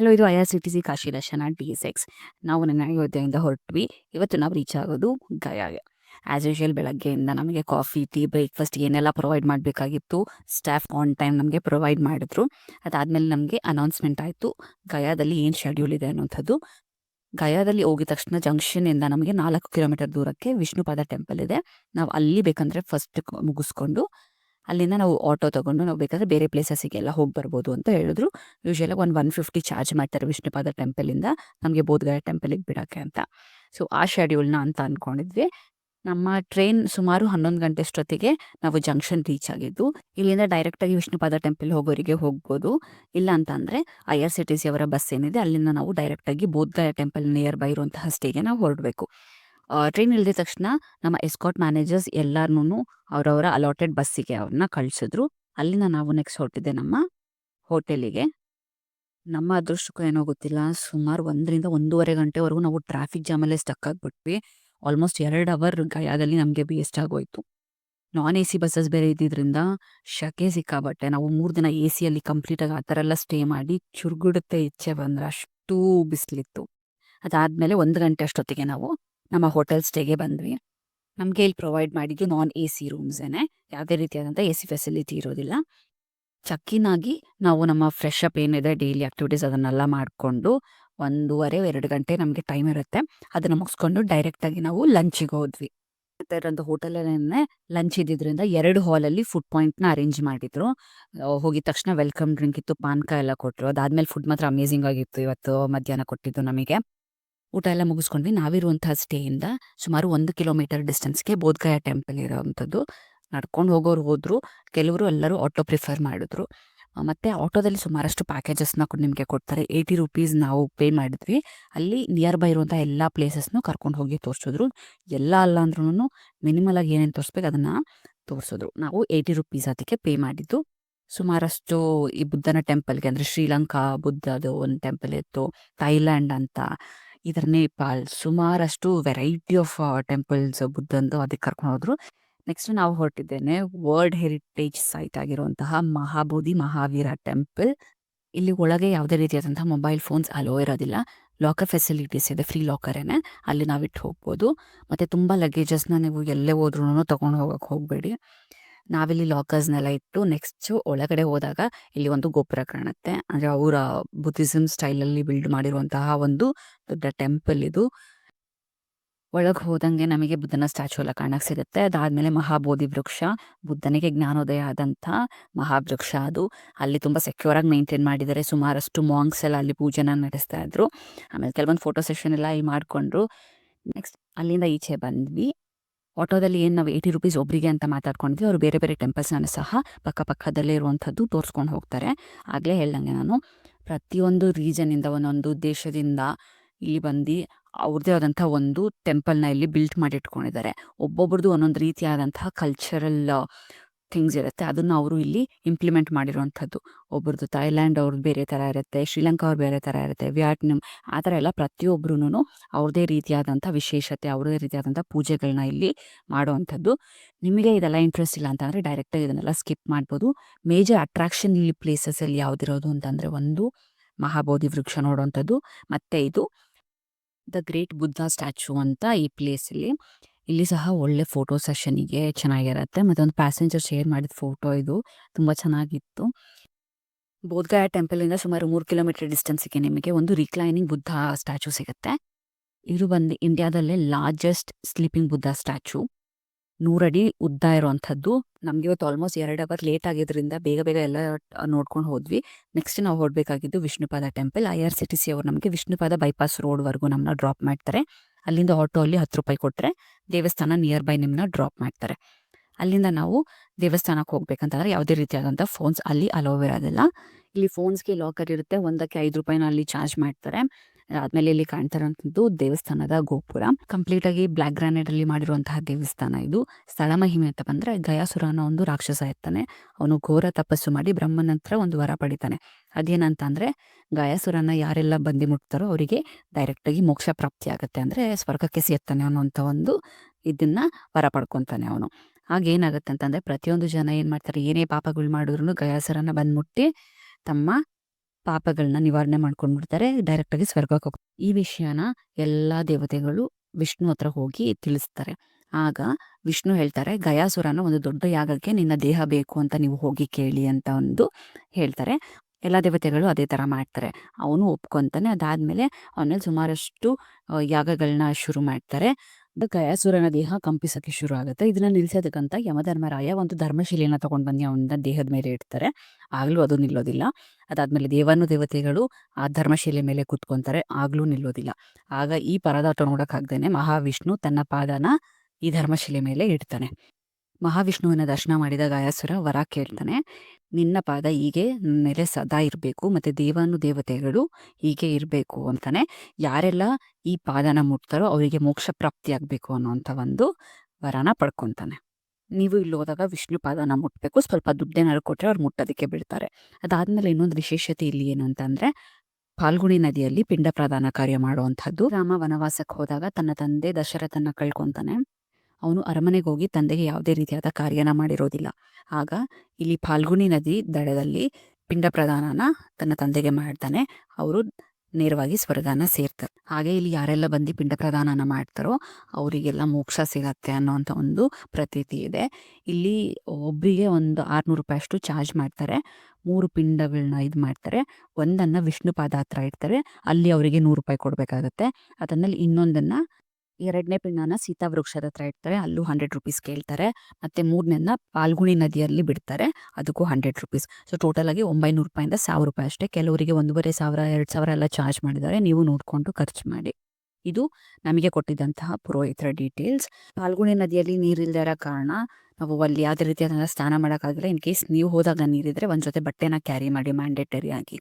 Hello, ಇದು I R C T C Kashi Darshan, T S X. ನಾವು ನನ್ನ ಅಯೋಧ್ಯೆಯಿಂದ ಹೊರಟ್ವಿ. ಇವತ್ತು ನಾವು ರೀಚ್ ಆಗೋದು ಗಯಾಗೆ. ಆ್ಯಸ್ ಯೂಶುವಲ್ ಬೆಳಗ್ಗೆಯಿಂದ ನಮಗೆ ಕಾಫಿ ಟೀ ಬ್ರೇಕ್ಫಾಸ್ಟ್ ಏನೆಲ್ಲ ಪ್ರೊವೈಡ್ ಮಾಡಬೇಕಾಗಿತ್ತು ಸ್ಟಾಫ್ ಆನ್ ಟೈಮ್ ನಮಗೆ ಪ್ರೊವೈಡ್ ಮಾಡಿದ್ರು. ಅದಾದಮೇಲೆ ನಮಗೆ ಅನೌನ್ಸ್ಮೆಂಟ್ ಆಯಿತು, ಗಯಾದಲ್ಲಿ ಏನು ಶೆಡ್ಯೂಲ್ ಇದೆ ಅನ್ನೋಂಥದ್ದು ಗಯಾದಲ್ಲಿ ಹೋಗಿದ ತಕ್ಷಣ ಜಂಕ್ಷನಿಂದ ನಮಗೆ ನಾಲ್ಕು ಕಿಲೋಮೀಟರ್ ದೂರಕ್ಕೆ ವಿಷ್ಣುಪಾದ ಟೆಂಪಲ್ ಇದೆ. ನಾವು ಅಲ್ಲಿ ಬೇಕಂದರೆ ಫಸ್ಟ್ ಮುಗಿಸ್ಕೊಂಡು ಅಲ್ಲಿಂದ ನಾವು ಆಟೋ ತಗೊಂಡು ನಾವು ಬೇಕಾದ್ರೆ ಬೇರೆ ಪ್ಲೇಸಸ್ಗೆಲ್ಲ ಹೋಗಿ ಬರ್ಬೋದು ಅಂತ ಹೇಳಿದ್ರು. ಯೂಶುವಲಾಗಿ ಒಂದು ಒನ್ ಫಿಫ್ಟಿ ಚಾರ್ಜ್ ಮಾಡ್ತಾರೆ ವಿಷ್ಣುಪಾದ ಟೆಂಪಲಿಂದ ನಮಗೆ ಬೋಧಗಯ ಟೆಂಪಲಿಗೆ ಬಿಡೋಕ್ಕೆ ಅಂತ. ಸೊ ಆ ಶೆಡ್ಯೂಲ್ನ ಅಂತ ಅಂದ್ಕೊಂಡಿದ್ವಿ ನಮ್ಮ ಟ್ರೈನ್ ಸುಮಾರು ಹನ್ನೊಂದು ಗಂಟೆ ಅಷ್ಟೊತ್ತಿಗೆ ನಾವು ಜಂಕ್ಷನ್ ರೀಚ್ ಆಗಿದ್ದು, ಇಲ್ಲಿಂದ ಡೈರೆಕ್ಟಾಗಿ ವಿಷ್ಣುಪಾದ ಟೆಂಪಲ್ ಹೋಗೋರಿಗೆ ಹೋಗ್ಬೋದು. ಇಲ್ಲ ಅಂತಂದರೆ I R C T C ಅವರ ಬಸ್ ಏನಿದೆ, ಅಲ್ಲಿಂದ ನಾವು ಡೈರೆಕ್ಟಾಗಿ ಬೋಧಗಯ ಟೆಂಪಲ್ ನಿಯರ್ ಬೈ ಇರುವಂತಹ ಸ್ಟೇಗೆ ನಾವು ಹೊರಡಬೇಕು. ಟ್ರೈನ್ ಇಳಿದ ತಕ್ಷಣ ನಮ್ಮ ಎಸ್ಕಾಟ್ ಮ್ಯಾನೇಜರ್ಸ್ ಎಲ್ಲಾರ್ನೂ ಅವರವರ ಅಲಾಟೆಡ್ ಬಸ್ಸಿಗೆ ಅವ್ರನ್ನ ಕಳಿಸಿದ್ರು. ಅಲ್ಲಿಂದ ನಾವು ನೆಕ್ಸ್ಟ್ ಹೊರಟಿದ್ದೆ ನಮ್ಮ ಹೋಟೆಲಿಗೆ ನಮ್ಮ ಅದೃಷ್ಟಕ್ಕೂ ಏನೋ ಗೊತ್ತಿಲ್ಲ, ಸುಮಾರು ಒಂದರಿಂದ ಒಂದೂವರೆ ಗಂಟೆವರೆಗೂ ನಾವು ಟ್ರಾಫಿಕ್ ಜಾಮಲ್ಲೇ ಸ್ಟಕ್ ಆಗಿಬಿಟ್ವಿ. ಆಲ್ಮೋಸ್ಟ್ ಎರಡು ಅವರ್ ಗಯಾದಲ್ಲಿ ನಮಗೆ ವೇಸ್ಟ್ ಆಗೋಯ್ತು. ನಾನ್ ಎ ಸಿ ಬಸ್ಸಸ್ ಬೇರೆ ಇದ್ದಿದ್ರಿಂದ ಶಕೆ ಸಿಕ್ಕಾಬಟ್ಟೆ. ನಾವು ಮೂರು ದಿನ ಎ ಸಿಯಲ್ಲಿ ಕಂಪ್ಲೀಟಾಗಿ ಆ ಥರ ಎಲ್ಲ ಸ್ಟೇ ಮಾಡಿ ಚುರುಗುಡುತ್ತೆ, ಇಚ್ಛೆ ಬಂದ್ರೆ ಅಷ್ಟು ಬಿಸಿಲಿತ್ತು. ಅದಾದಮೇಲೆ ಒಂದು ಗಂಟೆ ಅಷ್ಟೊತ್ತಿಗೆ ನಾವು ನಮ್ಮ ಹೋಟೆಲ್ ಸ್ಟೇಗೆ ಬಂದ್ವಿ. ನಮಗೆ ಇಲ್ಲಿ ಪ್ರೊವೈಡ್ ಮಾಡಿದ್ದು ನಾನ್ ಎ ಸಿ ರೂಮ್ಸೇನೆ. ಯಾವುದೇ ರೀತಿಯಾದಂಥ ಎ ಸಿ ಫೆಸಿಲಿಟಿ ಇರೋದಿಲ್ಲ. ಚಕ್ಕಿನಾಗಿ ನಾವು ನಮ್ಮ ಫ್ರೆಶ್ ಅಪ್ ಏನಿದೆ ಡೈಲಿ ಆಕ್ಟಿವಿಟೀಸ್ ಅದನ್ನೆಲ್ಲ ಮಾಡಿಕೊಂಡು ಒಂದೂವರೆ, ಎರಡು ಗಂಟೆ ನಮಗೆ ಟೈಮ್ ಇರುತ್ತೆ. ಅದನ್ನು ಮುಗಿಸ್ಕೊಂಡು ಡೈರೆಕ್ಟಾಗಿ ನಾವು ಲಂಚಿಗೆ ಹೋದ್ವಿ. ಇರೋಂಥ ಹೋಟೆಲಲ್ಲೇ ಲಂಚ್ ಇದ್ದಿದ್ದರಿಂದ ಎರಡು ಹಾಲಲ್ಲಿ ಫುಡ್ ಪಾಯಿಂಟ್ನ ಅರೇಂಜ್ ಮಾಡಿದ್ರು. ಹೋಗಿದ ತಕ್ಷಣ ವೆಲ್ಕಮ್ ಡ್ರಿಂಕ್ ಇತ್ತು, ಪಾನ್ಕ ಎಲ್ಲ ಕೊಟ್ಟರು ಅದಾದ್ಮೇಲೆ ಫುಡ್ ಮಾತ್ರ ಅಮೇಝಿಂಗ್ ಆಗಿತ್ತು ಇವತ್ತು ಮಧ್ಯಾಹ್ನ ಕೊಟ್ಟಿದ್ದು ನಮಗೆ. ಊಟ ಎಲ್ಲ ಮುಗಿಸ್ಕೊಂಡ್ವಿ. ನಾವಿರುವಂತಹ ಸ್ಟೇಯಿಂದ ಸುಮಾರು ಒಂದು ಕಿಲೋಮೀಟರ್ ಡಿಸ್ಟೆನ್ಸ್ಗೆ ಬೋಧಗಯ ಟೆಂಪಲ್ ಇರೋವಂಥದ್ದು. ನಡ್ಕೊಂಡು ಹೋಗೋರು ಹೋದ್ರು. ಕೆಲವರು ಎಲ್ಲರೂ ಆಟೋ ಪ್ರಿಫರ್ ಮಾಡಿದ್ರು. ಮತ್ತು ಆಟೋದಲ್ಲಿ ಸುಮಾರಷ್ಟು ಪ್ಯಾಕೇಜಸ್ನ ನಿಮಗೆ ಕೊಡ್ತಾರೆ. ಏಯ್ಟಿ ರುಪೀಸ್ ನಾವು ಪೇ ಮಾಡಿದ್ವಿ. ಅಲ್ಲಿ ನಿಯರ್ ಬೈ ಇರುವಂಥ ಎಲ್ಲ ಪ್ಲೇಸಸ್ನು ಕರ್ಕೊಂಡು ಹೋಗಿ ತೋರಿಸಿದ್ರು. ಎಲ್ಲ ಅಲ್ಲ ಅಂದ್ರೂ ಮಿನಿಮಲ್ ಆಗಿ ಏನೇನು ತೋರಿಸ್ಬೇಕು ಅದನ್ನು ತೋರಿಸಿದ್ರು. ನಾವು ಏಯ್ಟಿ ರುಪೀಸ್ ಅದಕ್ಕೆ ಪೇ ಮಾಡಿದ್ದು. ಸುಮಾರಷ್ಟು ಈ ಬುದ್ಧನ ಟೆಂಪಲ್ಗೆ ಅಂದರೆ ಶ್ರೀಲಂಕಾ ಬುದ್ಧದು ಒಂದು ಟೆಂಪಲ್ ಇತ್ತು. ಥೈಲ್ಯಾಂಡ್ ಅಂತ. ಇದರ ನೇಪಾಲ್ ಸುಮಾರಷ್ಟು ವೆರೈಟಿ ಆಫ್ ಟೆಂಪಲ್ಸ್ ಬುದ್ಧಂದು ಅದಕ್ಕೆ ಕರ್ಕೊಂಡು ಹೋದ್ರು. ನೆಕ್ಸ್ಟ್ ನಾವು ಹೊರಟಿದ್ದೇನೆ ವರ್ಲ್ಡ್ ಹೆರಿಟೇಜ್ ಸೈಟ್ ಆಗಿರುವಂತಹ ಮಹಾಬೋಧಿ ಮಹಾವೀರ ಟೆಂಪಲ್. ಇಲ್ಲಿ ಒಳಗೆ ಯಾವುದೇ ರೀತಿಯಾದಂತಹ ಮೊಬೈಲ್ ಫೋನ್ಸ್ ಅಲೋ ಇರೋದಿಲ್ಲ. ಲಾಕರ್ ಫೆಸಿಲಿಟೀಸ್ ಇದೆ, ಫ್ರೀ ಲಾಕರೇನೆ ಅಲ್ಲಿ ನಾವಿಟ್ಟು ಹೋಗ್ಬೋದು. ಮತ್ತು ತುಂಬ ಲಗೇಜಸ್ನ ನೀವು ಎಲ್ಲೇ ಹೋದ್ರೂ ತೊಗೊಂಡು ಹೋಗಕ್ಕೆ ಹೋಗಬೇಡಿ. ನಾವಿಲ್ಲಿ ಲಾಕರ್ಸ್ನೆಲ್ಲ ಇಟ್ಟು ನೆಕ್ಸ್ಟ್ ಒಳಗಡೆ ಹೋದಾಗ ಇಲ್ಲಿ ಒಂದು ಗೋಪುರ ಕಾಣುತ್ತೆ. ಅಂದರೆ ಅವರ ಬುದ್ಧಿಸಮ್ ಸ್ಟೈಲಲ್ಲಿ ಬಿಲ್ಡ್ ಮಾಡಿರುವಂತಹ ಒಂದು ದೊಡ್ಡ ಟೆಂಪಲ್ ಇದು. ಒಳಗೆ ಹೋದಂಗೆ ನಮಗೆ ಬುದ್ಧನ ಸ್ಟ್ಯಾಚು ಎಲ್ಲ ಕಾಣಕ್ಕೆ ಸಿಗುತ್ತೆ. ಅದಾದಮೇಲೆ ಮಹಾಬೋಧಿ ವೃಕ್ಷ, ಬುದ್ಧನಿಗೆ ಜ್ಞಾನೋದಯ ಆದಂಥ ಮಹಾವೃಕ್ಷ ಅದು. ಅಲ್ಲಿ ತುಂಬ ಸೆಕ್ಯೂರ್ ಆಗಿ ಮೇಂಟೈನ್ ಮಾಡಿದ್ದಾರೆ. ಸುಮಾರಷ್ಟು ಮಾಂಗ್ಸ್ ಎಲ್ಲ ಅಲ್ಲಿ ಪೂಜೆನ ನಡೆಸ್ತಾ ಇದ್ರು. ಆಮೇಲೆ ಕೆಲವೊಂದು ಫೋಟೋ ಸೆಷನ್ ಎಲ್ಲ ಇಲ್ಲಿ ಮಾಡಿಕೊಂಡ್ರು. ನೆಕ್ಸ್ಟ್ ಅಲ್ಲಿಂದ ಈಚೆ ಬಂದ್ವಿ. ಆಟೋದಲ್ಲಿ ಏನು ನಾವು ಏಯ್ಟಿ ರುಪೀಸ್ ಒಬ್ಬರಿಗೆ ಅಂತ ಮಾತಾಡ್ಕೊಂಡಿದ್ವಿ, ಅವರು ಬೇರೆ ಬೇರೆ ಟೆಂಪಲ್ಸ್ನ ಸಹ ಪಕ್ಕ ಪಕ್ಕದಲ್ಲೇ ಇರುವಂಥದ್ದು ತೋರಿಸ್ಕೊಂಡು ಹೋಗ್ತಾರೆ. ಆಗಲೇ ಹೇಳ್ದಂಗೆ ನಾನು, ಪ್ರತಿಯೊಂದು ರೀಜನಿಂದ ಒಂದೊಂದು ದೇಶದಿಂದ ಇಲ್ಲಿ ಬಂದು ಅವ್ರದ್ದೇ ಆದಂಥ ಒಂದು ಟೆಂಪಲ್ನ ಇಲ್ಲಿ ಬಿಲ್ಟ್ ಮಾಡಿಟ್ಕೊಂಡಿದ್ದಾರೆ. ಒಬ್ಬೊಬ್ರದ್ದು ಒಂದೊಂದು ರೀತಿಯಾದಂತಹ ಕಲ್ಚರಲ್ ಥಿಂಗ್ಸ್ ಇರುತ್ತೆ. ಅದನ್ನು ಅವರು ಇಲ್ಲಿ ಇಂಪ್ಲಿಮೆಂಟ್ ಮಾಡಿರುವಂಥದ್ದು. ಒಬ್ರದ್ದು ಥೈಲ್ಯಾಂಡ್ ಅವ್ರದ್ದು ಬೇರೆ ಥರ ಇರುತ್ತೆ, ಶ್ರೀಲಂಕಾ ಅವ್ರು ಬೇರೆ ಥರ ಇರುತ್ತೆ, ವಿಯಟ್ನಾಂ ಆ ಥರ ಎಲ್ಲ ಪ್ರತಿಯೊಬ್ಬರೂ ಅವ್ರದೇ ರೀತಿಯಾದಂಥ ವಿಶೇಷತೆ, ಅವ್ರದೇ ರೀತಿಯಾದಂಥ ಪೂಜೆಗಳನ್ನ ಇಲ್ಲಿ ಮಾಡುವಂಥದ್ದು. ನಿಮಗೆ ಇದೆಲ್ಲ ಇಂಟ್ರೆಸ್ಟ್ ಇಲ್ಲ ಅಂತಂದರೆ ಡೈರೆಕ್ಟಾಗಿ ಇದನ್ನೆಲ್ಲ ಸ್ಕಿಪ್ ಮಾಡ್ಬೋದು. ಮೇಜರ್ ಅಟ್ರಾಕ್ಷನ್ ಇಲ್ಲಿ ಪ್ಲೇಸಸಲ್ಲಿ ಯಾವುದಿರೋದು ಅಂತಂದರೆ ಒಂದು ಮಹಾಬೋಧಿ ವೃಕ್ಷ ನೋಡುವಂಥದ್ದು. ಮತ್ತು ಇದು ದ ಗ್ರೇಟ್ ಬುದ್ಧ ಸ್ಟ್ಯಾಚು ಅಂತ ಈ ಪ್ಲೇಸಲ್ಲಿ ಇಲ್ಲಿ ಸಹ ಒಳ್ಳೆ ಫೋಟೋ ಸೆಷನಿಗೆ ಚೆನ್ನಾಗಿರುತ್ತೆ. ಮತ್ತು ಒಂದು ಪ್ಯಾಸೆಂಜರ್ ಶೇರ್ ಮಾಡಿದ ಫೋಟೋ ಇದು. ತುಂಬ ಚೆನ್ನಾಗಿತ್ತು. ಬೋಧ್ಗಾಯ ಟೆಂಪಲಿಂದ ಸುಮಾರು ಮೂರು ಕಿಲೋಮೀಟರ್ ಡಿಸ್ಟೆನ್ಸಿಗೆ ನಿಮಗೆ ಒಂದು ರಿಕ್ಲೈನಿಂಗ್ ಬುದ್ಧ ಸ್ಟ್ಯಾಚು ಸಿಗುತ್ತೆ. ಇದು ಬಂದು ಇಂಡಿಯಾದಲ್ಲೇ ಲಾರ್ಜೆಸ್ಟ್ ಸ್ಲೀಪಿಂಗ್ ಬುದ್ಧ ಸ್ಟ್ಯಾಚು. ನೂರಡಿ ಉದ್ದ ಇರುವಂಥದ್ದು. ನಮಗೆ ಇವತ್ತು ಆಲ್ಮೋಸ್ಟ್ ಎರಡು ಅವರ್ ಲೇಟ್ ಆಗಿದ್ರಿಂದ ಬೇಗ ಬೇಗ ಎಲ್ಲ ನೋಡ್ಕೊಂಡು ಹೋದ್ವಿ. ನೆಕ್ಸ್ಟ್ ನಾವು ಹೊರಡಬೇಕಾಗಿದ್ದು Vishnupad temple. I R C T C ಅವರು ನಮಗೆ ವಿಷ್ಣುಪಾದ ಬೈಪಾಸ್ ರೋಡ್ವರೆಗೂ ನಮ್ಮನ್ನ ಡ್ರಾಪ್ ಮಾಡ್ತಾರೆ. ಅಲ್ಲಿಂದ ಆಟೋ ಅಲ್ಲಿ ಹತ್ತು ರೂಪಾಯಿ ಕೊಟ್ಟರೆ ದೇವಸ್ಥಾನ ನಿಯರ್ ಬೈ ನಿಮ್ಮನ್ನ ಡ್ರಾಪ್ ಮಾಡ್ತಾರೆ. ಅಲ್ಲಿಂದ ನಾವು ದೇವಸ್ಥಾನಕ್ಕೆ ಹೋಗ್ಬೇಕಂತಂದ್ರೆ ಯಾವುದೇ ರೀತಿಯಾದಂಥ ಫೋನ್ಸ್ ಅಲ್ಲಿ ಅಲೋವ್ ಇರೋದಿಲ್ಲ. ಇಲ್ಲಿ ಫೋನ್ಸ್ಗೆ ಲಾಕರ್ ಇರುತ್ತೆ. ಒಂದಕ್ಕೆ ಐದು ರೂಪಾಯಿನ ಅಲ್ಲಿ ಚಾರ್ಜ್ ಮಾಡ್ತಾರೆ. ಆದ್ಮೇಲೆ ಇಲ್ಲಿ ಕಾಣ್ತಾ ದೇವಸ್ಥಾನದ ಗೋಪುರ. ಕಂಪ್ಲೀಟ್ ಆಗಿ ಬ್ಲ್ಯಾಕ್ ಗ್ರಾನೈಟ್ ಅಲ್ಲಿ ಮಾಡಿರುವಂತಹ ದೇವಸ್ಥಾನ ಇದು. ಸ್ಥಳ ಮಹಿಮೆ ಅಂತ ಬಂದ್ರೆ ಗಯಾಸುರ ಅನ್ನೋ ಒಂದು ರಾಕ್ಷಸ ಇರ್ತಾನೆ. ಅವನು ಘೋರ ತಪಸ್ಸು ಮಾಡಿ ಬ್ರಹ್ಮನಂತರ ಒಂದು ವರ ಪಡಿತಾನೆ. ಅದೇನಂತ ಅಂದ್ರೆ ಗಯಾಸುರನ ಯಾರೆಲ್ಲ ಬಂದಿ ಮುಟ್ತಾರೋ ಅವರಿಗೆ ಡೈರೆಕ್ಟ್ ಆಗಿ ಮೋಕ್ಷ ಪ್ರಾಪ್ತಿ ಆಗುತ್ತೆ ಅಂದ್ರೆ ಸ್ವರ್ಗಕ್ಕೆ ಸೇರ್ತಾನೆ ಅನ್ನೋಂಥ ಒಂದು ಇದನ್ನ ವರ ಪಡ್ಕೊಂತಾನೆ ಅವನು. ಆಗ ಏನಾಗುತ್ತೆ ಅಂತಂದ್ರೆ ಪ್ರತಿಯೊಂದು ಜನ ಏನ್ ಮಾಡ್ತಾರೆ, ಏನೇ ಪಾಪಗಳು ಮಾಡಿದ್ರು ಗಯಾಸುರನ ಬಂದ್ಮುಟ್ಟಿ ತಮ್ಮ ಪಾಪಗಳನ್ನ ನಿವಾರಣೆ ಮಾಡ್ಕೊಂಡ್ಬಿಡ್ತಾರೆ ಡೈರೆಕ್ಟಾಗಿ ಸ್ವರ್ಗಕ್ಕೆ ಹೋಗ್ತಾರೆ. ಈ ವಿಷಯನ ಎಲ್ಲ ದೇವತೆಗಳು ವಿಷ್ಣು ಹತ್ರ ಹೋಗಿ ತಿಳಿಸ್ತಾರೆ. ಆಗ ವಿಷ್ಣು ಹೇಳ್ತಾರೆ, ಗಯಾಸುರನ ಒಂದು ದೊಡ್ಡ ಯಾಗಕ್ಕೆ ನಿನ್ನ ದೇಹ ಬೇಕು ಅಂತ ನೀವು ಹೋಗಿ ಕೇಳಿ ಅಂತ ಒಂದು ಹೇಳ್ತಾರೆ. ಎಲ್ಲ ದೇವತೆಗಳು ಅದೇ ಥರ ಮಾಡ್ತಾರೆ. ಅವನು ಒಪ್ಕೊಂತಾನೆ, ಅದಾದಮೇಲೆ ಅವನಲ್ಲಿ ಸುಮಾರಷ್ಟು ಯಾಗಗಳನ್ನ ಶುರು ಮಾಡ್ತಾರೆ. ಗಯಾಸುರನ ದೇಹ ಕಂಪಿಸಕ್ಕೆ ಶುರು ಆಗುತ್ತೆ. ಇದನ್ನ ನಿಲ್ಸೋದಕ್ಕಂತ ಯಮಧರ್ಮರಾಯ ಒಂದು ಧರ್ಮಶಿಲೆಯನ್ನ ತಗೊಂಡ್ ಬಂದು ಅವನ ದೇಹದ ಮೇಲೆ ಇಡ್ತಾರೆ. ಆಗ್ಲೂ ಅದು ನಿಲ್ಲೋದಿಲ್ಲ. ಅದಾದ್ಮೇಲೆ ದೇವಾನು ದೇವತೆಗಳು ಆ ಧರ್ಮಶಿಲೆ ಮೇಲೆ ಕೂತ್ಕೊಂತಾರೆ. ಆಗ್ಲೂ ನಿಲ್ಲೋದಿಲ್ಲ. ಆಗ ಈ ಪರದಾಟ ನೋಡಕ್ಕಾಗ್ದೇನೆ ಮಹಾವಿಷ್ಣು ತನ್ನ ಪಾದನ ಈ ಧರ್ಮಶಿಲೆ ಮೇಲೆ ಇಡ್ತಾನೆ. ಮಹಾವಿಷ್ಣುವಿನ ದರ್ಶನ ಮಾಡಿದ ಗಾಯಾಸುರ ವರ ಕೇಳ್ತಾನೆ, ನಿನ್ನ ಪಾದ ಹೀಗೆ ಮೇಲೆ ಸದಾ ಇರಬೇಕು ಮತ್ತು ದೇವಾನು ದೇವತೆಗಳು ಹೀಗೆ ಇರಬೇಕು ಅಂತಾನೆ. ಯಾರೆಲ್ಲ ಈ ಪಾದನ ಮುಟ್ತಾರೋ ಅವರಿಗೆ ಮೋಕ್ಷ ಪ್ರಾಪ್ತಿಯಾಗಬೇಕು ಅನ್ನೋಂಥ ಒಂದು ವರನ ಪಡ್ಕೊತಾನೆ. ನೀವು ಇಲ್ಲಿ ಹೋದಾಗ ವಿಷ್ಣು ಪಾದನ ಮುಟ್ಟಬೇಕು ಸ್ವಲ್ಪ ದುಡ್ಡೇನಾದ್ರು ಕೊಟ್ಟರೆ ಅವ್ರು ಮುಟ್ಟೋದಕ್ಕೆ ಬಿಡ್ತಾರೆ. ಅದಾದ್ಮೇಲೆ ಇನ್ನೊಂದು ವಿಶೇಷತೆ ಇಲ್ಲಿ ಏನು ಅಂತಂದರೆ ಫಾಲ್ಗುಣಿ ನದಿಯಲ್ಲಿ ಪಿಂಡ ಪ್ರದಾನ ಕಾರ್ಯ ಮಾಡುವಂಥದ್ದು. ರಾಮ ವನವಾಸಕ್ಕೆ ಹೋದಾಗ ತನ್ನ ತಂದೆ ದಶರಥನ ಕಳ್ಕೊಂತಾನೆ. ಅವನು ಅರಮನೆಗೆ ಹೋಗಿ ತಂದೆಗೆ ಯಾವುದೇ ರೀತಿಯಾದ ಕಾರ್ಯನ ಮಾಡಿರೋದಿಲ್ಲ. ಆಗ ಇಲ್ಲಿ ಫಾಲ್ಗುಣಿ ನದಿ ದಡದಲ್ಲಿ ಪಿಂಡ ಪ್ರದಾನನ ತನ್ನ ತಂದೆಗೆ ಮಾಡ್ತಾನೆ. ಅವರು ನೇರವಾಗಿ ಸ್ವರ್ಗನ ಸೇರ್ತಾರೆ. ಹಾಗೆ ಇಲ್ಲಿ ಯಾರೆಲ್ಲ ಬಂದು ಪಿಂಡ ಪ್ರದಾನನ ಮಾಡ್ತಾರೋ ಅವರಿಗೆಲ್ಲ ಮೋಕ್ಷ ಸಿಗತ್ತೆ ಅನ್ನೋವಂಥ ಒಂದು ಪ್ರತೀತಿ ಇದೆ. ಇಲ್ಲಿ ಒಬ್ಬರಿಗೆ ಒಂದು ಆರ್ನೂರು ರೂಪಾಯಿ ಅಷ್ಟು ಚಾರ್ಜ್ ಮಾಡ್ತಾರೆ. ಮೂರು ಪಿಂಡಗಳನ್ನ ಇದು ಮಾಡ್ತಾರೆ. ಒಂದನ್ನು ವಿಷ್ಣು ಪಾದ ಹತ್ರ ಇಡ್ತಾರೆ. ಅಲ್ಲಿ ಅವರಿಗೆ ನೂರು ರೂಪಾಯಿ ಕೊಡಬೇಕಾಗತ್ತೆ. ಅದನ್ನಲ್ಲಿ ಇನ್ನೊಂದನ್ನ ಎರಡನೇ ಪಿಣ್ಣನ ಸೀತಾ ವೃಕ್ಷದ ಹತ್ರ ಇಡ್ತಾರೆ. ಅಲ್ಲೂ ಹಂಡ್ರೆಡ್ ರುಪೀಸ್ ಕೇಳ್ತಾರೆ. ಮತ್ತೆ ಮೂರನೇನ ಪಾಲ್ಗುಣಿ ನದಿಯಲ್ಲಿ ಬಿಡ್ತಾರೆ. ಅದಕ್ಕೂ ಹಂಡ್ರೆಡ್ ರುಪೀಸ್ ಸೊ ಟೋಟಲ್ ಆಗಿ ಒಂಬೈನೂರು ರೂಪಾಯಿಂದ ಸಾವಿರ ರೂಪಾಯಿ ಅಷ್ಟೇ. ಕೆಲವರಿಗೆ ಒಂದೂವರೆ ಸಾವಿರ, ಎರಡು ಸಾವಿರ ಎಲ್ಲ ಚಾರ್ಜ್ ಮಾಡಿದ್ದಾರೆ. ನೀವು ನೋಡಿಕೊಂಡು ಖರ್ಚು ಮಾಡಿ. ಇದು ನಮಗೆ ಕೊಟ್ಟಿದ್ದಂತಹ ಪುರೋಹಿತರ ಡೀಟೇಲ್ಸ್ ಪಾಲ್ಗುಣಿ ನದಿಯಲ್ಲಿ ನೀರಿಲ್ಲದ ಕಾರಣ ನಾವು ಅಲ್ಲಿ ಯಾವುದೇ ರೀತಿಯಾದ ಸ್ನಾನ ಮಾಡೋಕ್ಕಾಗಲ್ಲ. ಇನ್ ಕೇಸ್ ನೀವು ಹೋದಾಗ ನೀರಿದ್ರೆ ಒಂದು ಜೊತೆ ಬಟ್ಟೆನ ಕ್ಯಾರಿ ಮಾಡಿ ಮ್ಯಾಂಡೇಟರಿ ಆಗಿ.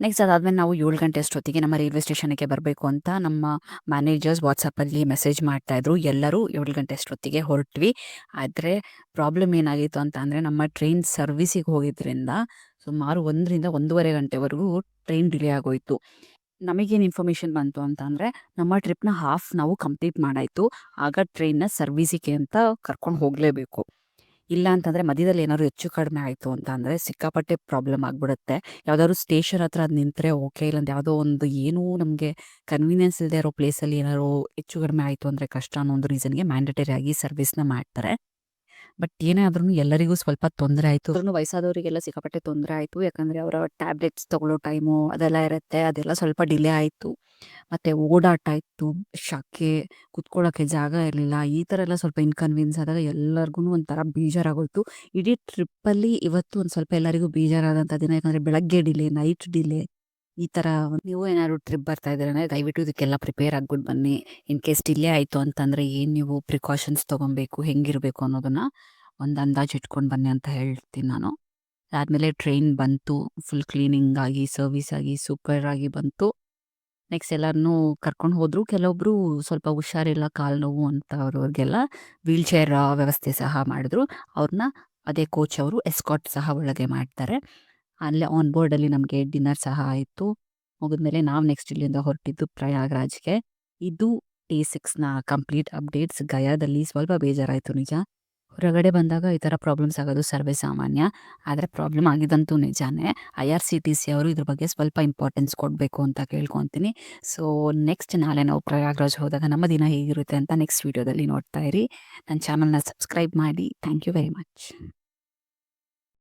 ನೆಕ್ಸ್ಟ್ ಅದಾದ್ಮೇಲೆ ನಾವು ಏಳು ಗಂಟೆ ಅಷ್ಟೊತ್ತಿಗೆ ನಮ್ಮ ರೈಲ್ವೆ ಸ್ಟೇಷನ್ಗೆ ಬರಬೇಕು ಅಂತ ನಮ್ಮ ಮ್ಯಾನೇಜರ್ಸ್ ವಾಟ್ಸಪ್ಪಲ್ಲಿ ಮೆಸೇಜ್ ಮಾಡ್ತಾ ಇದ್ರು. ಎಲ್ಲರೂ ಏಳು ಗಂಟೆ ಅಷ್ಟೊತ್ತಿಗೆ ಹೊರಟ್ವಿ. ಆದರೆ ಪ್ರಾಬ್ಲಮ್ ಏನಾಗಿತ್ತು ಅಂತ ಅಂದರೆ ನಮ್ಮ ಟ್ರೈನ್ ಸರ್ವಿಸಿಗೆ ಹೋಗಿದ್ರಿಂದ ಸುಮಾರು ಒಂದರಿಂದ ಒಂದೂವರೆ ಗಂಟೆವರೆಗೂ ಟ್ರೈನ್ ಡಿಲೇ ಆಗೋಯ್ತು. ನಮಗೇನು ಇನ್ಫಾರ್ಮೇಷನ್ ಬಂತು ಅಂತ ಅಂದರೆ ನಮ್ಮ ಟ್ರಿಪ್ನ ಹಾಫ್ ನಾವು ಕಂಪ್ಲೀಟ್ ಮಾಡಾಯಿತು. ಆಗ ಟ್ರೈನ್ನ ಸರ್ವಿಸಿಗೆ ಅಂತ ಕರ್ಕೊಂಡು ಹೋಗಲೇಬೇಕು. ಇಲ್ಲ ಅಂತಂದ್ರೆ ಮಧ್ಯದಲ್ಲಿ ಏನಾದ್ರು ಹೆಚ್ಚು ಕಡಿಮೆ ಆಯ್ತು ಅಂತ ಅಂದ್ರೆ ಸಿಕ್ಕಾಪಟ್ಟೆ ಪ್ರಾಬ್ಲಮ್ ಆಗ್ಬಿಡುತ್ತೆ. ಯಾವ್ದಾದ್ರು ಸ್ಟೇಷನ್ ಹತ್ರ ಅದು ನಿಂತರೆ ಓಕೆ ಇಲ್ಲ ಯಾವುದೋ ಒಂದು ಏನೂ ನಮಗೆ ಕನ್ವೀನಿಯನ್ಸ್ ಇಲ್ಲದೆ ಇರೋ ಪ್ಲೇಸಲ್ಲಿ ಏನಾದ್ರು ಹೆಚ್ಚು ಕಡಿಮೆ ಆಯ್ತು ಅಂದ್ರೆ ಕಷ್ಟ ಅನ್ನೋ ಒಂದು ರೀಸನ್ಗೆ ಮ್ಯಾಂಡೇಟರಿ ಆಗಿ ಸರ್ವಿಸ್ನ ಮಾಡ್ತಾರೆ. ಬಟ್ ಏನೇ ಆದ್ರೂ ಎಲ್ಲರಿಗೂ ಸ್ವಲ್ಪ ತೊಂದರೆ ಆಯಿತು. ವಯಸ್ಸಾದವರಿಗೆಲ್ಲ ಸಿಕ್ಕಾಪಟ್ಟೆ ತೊಂದರೆ ಆಯಿತು. ಯಾಕಂದರೆ ಅವರ ಟ್ಯಾಬ್ಲೆಟ್ಸ್ ತಗೊಳ್ಳೋ ಟೈಮು ಅದೆಲ್ಲ ಇರುತ್ತೆ, ಅದೆಲ್ಲ ಸ್ವಲ್ಪ ಡಿಲೇ ಆಯಿತು. ಮತ್ತು ಓಡಾಟ ಇತ್ತು ಶಕೆ ಕುತ್ಕೊಳ್ಳೋಕ್ಕೆ ಜಾಗ ಇರಲಿಲ್ಲ, ಈ ಥರ ಎಲ್ಲ ಸ್ವಲ್ಪ ಇನ್ಕನ್ವೀನ್ಸ್ ಆದಾಗ ಎಲ್ಲರಿಗೂ ಒಂಥರ ಬೇಜಾರಾಗೋಯ್ತು. ಇಡೀ ಟ್ರಿಪ್ಪಲ್ಲಿ ಇವತ್ತು ಒಂದು ಸ್ವಲ್ಪ ಎಲ್ಲರಿಗೂ ಬೇಜಾರಾದಂಥ ದಿನ, ಯಾಕಂದರೆ ಬೆಳಗ್ಗೆ ಡಿಲೇ ನೈಟ್ ಡಿಲೇ ಈ ತರ ನೀವು ಏನಾದ್ರು ಟ್ರಿಪ್ ಬರ್ತಾ ಇದ್ರೆ ದಯವಿಟ್ಟು ಇದಕ್ಕೆಲ್ಲ ಪ್ರಿಪೇರ್ ಆಗ್ಬಿಟ್ಟು ಬನ್ನಿ. ಇನ್ ಕೇಸ್ ಡಿಲೇ ಆಯ್ತು ಅಂತಂದ್ರೆ ಏನು ನೀವು ಪ್ರಿಕಾಷನ್ಸ್ ತಗೊಬೇಕು, ಹೆಂಗಿರಬೇಕು ಅನ್ನೋದನ್ನ ಒಂದು ಅಂದಾಜು ಇಟ್ಕೊಂಡು ಬನ್ನಿ ಅಂತ ಹೇಳ್ತೀನಿ ನಾನು. ಆದಮೇಲೆ ಟ್ರೈನ್ ಬಂತು ಫುಲ್ ಕ್ಲೀನಿಂಗ್ ಆಗಿ ಸರ್ವಿಸ್ ಆಗಿ ಸೂಪರ್ ಆಗಿ ಬಂತು. ನೆಕ್ಸ್ಟ್ ಎಲ್ಲರನ್ನೂ ಕರ್ಕೊಂಡು ಹೋದ್ರು, ಕೆಲವೊಬ್ರು ಸ್ವಲ್ಪ ಹುಷಾರಿಲ್ಲ, ಕಾಲು ನೋವು ಅಂತ ಅವ್ರವ್ರಿಗೆಲ್ಲ ವೀಲ್ ಚೇರ್ ವ್ಯವಸ್ಥೆ ಸಹ ಮಾಡಿದ್ರು. ಅವ್ರನ್ನ ಅದೇ ಕೋಚ್ ಅವರು ಎಸ್ಕಾಟ್ ಸಹ ಒಳಗೆ ಮಾಡ್ತಾರೆ. ಅಲ್ಲೇ ಆನ್ ಬೋರ್ಡಲ್ಲಿ ನಮಗೆ ಡಿನ್ನರ್ ಸಹ ಆಯಿತು. ಮುಗಿದ್ಮೇಲೆ ನಾವು ನೆಕ್ಸ್ಟ್ ಇಲ್ಲಿಂದ ಹೊರಟಿದ್ದು ಪ್ರಯಾಗ್ರಾಜ್ಗೆ. ಇದು ಟಿ ಸಿಕ್ಸ್ನ ಕಂಪ್ಲೀಟ್ ಅಪ್ಡೇಟ್ಸ್ ಗಯಾದಲ್ಲಿ ಸ್ವಲ್ಪ ಬೇಜಾರಾಯಿತು ನಿಜ. ಹೊರಗಡೆ ಬಂದಾಗ ಈ ಥರ ಪ್ರಾಬ್ಲಮ್ಸ್ ಆಗೋದು ಸರ್ವೇ ಸಾಮಾನ್ಯ. ಆದರೆ ಪ್ರಾಬ್ಲಮ್ ಆಗಿದ್ದಂತೂ ನಿಜಾನೇ. I R C T C ಅವರು ಇದ್ರ ಬಗ್ಗೆ ಸ್ವಲ್ಪ ಇಂಪಾರ್ಟೆನ್ಸ್ ಕೊಡಬೇಕು ಅಂತ ಕೇಳ್ಕೊತೀನಿ. ಸೊ ನೆಕ್ಸ್ಟ್ ನಾಳೆ ನಾವು ಪ್ರಯಾಗ್ರಾಜ್ ಹೋದಾಗ ನಮ್ಮ ದಿನ ಹೇಗಿರುತ್ತೆ ಅಂತ ನೆಕ್ಸ್ಟ್ ವೀಡಿಯೋದಲ್ಲಿ ನೋಡ್ತಾ ಇರಿ. ನನ್ನ ಚಾನಲ್ನ ಸಬ್ಸ್ಕ್ರೈಬ್ ಮಾಡಿ. Thank you very much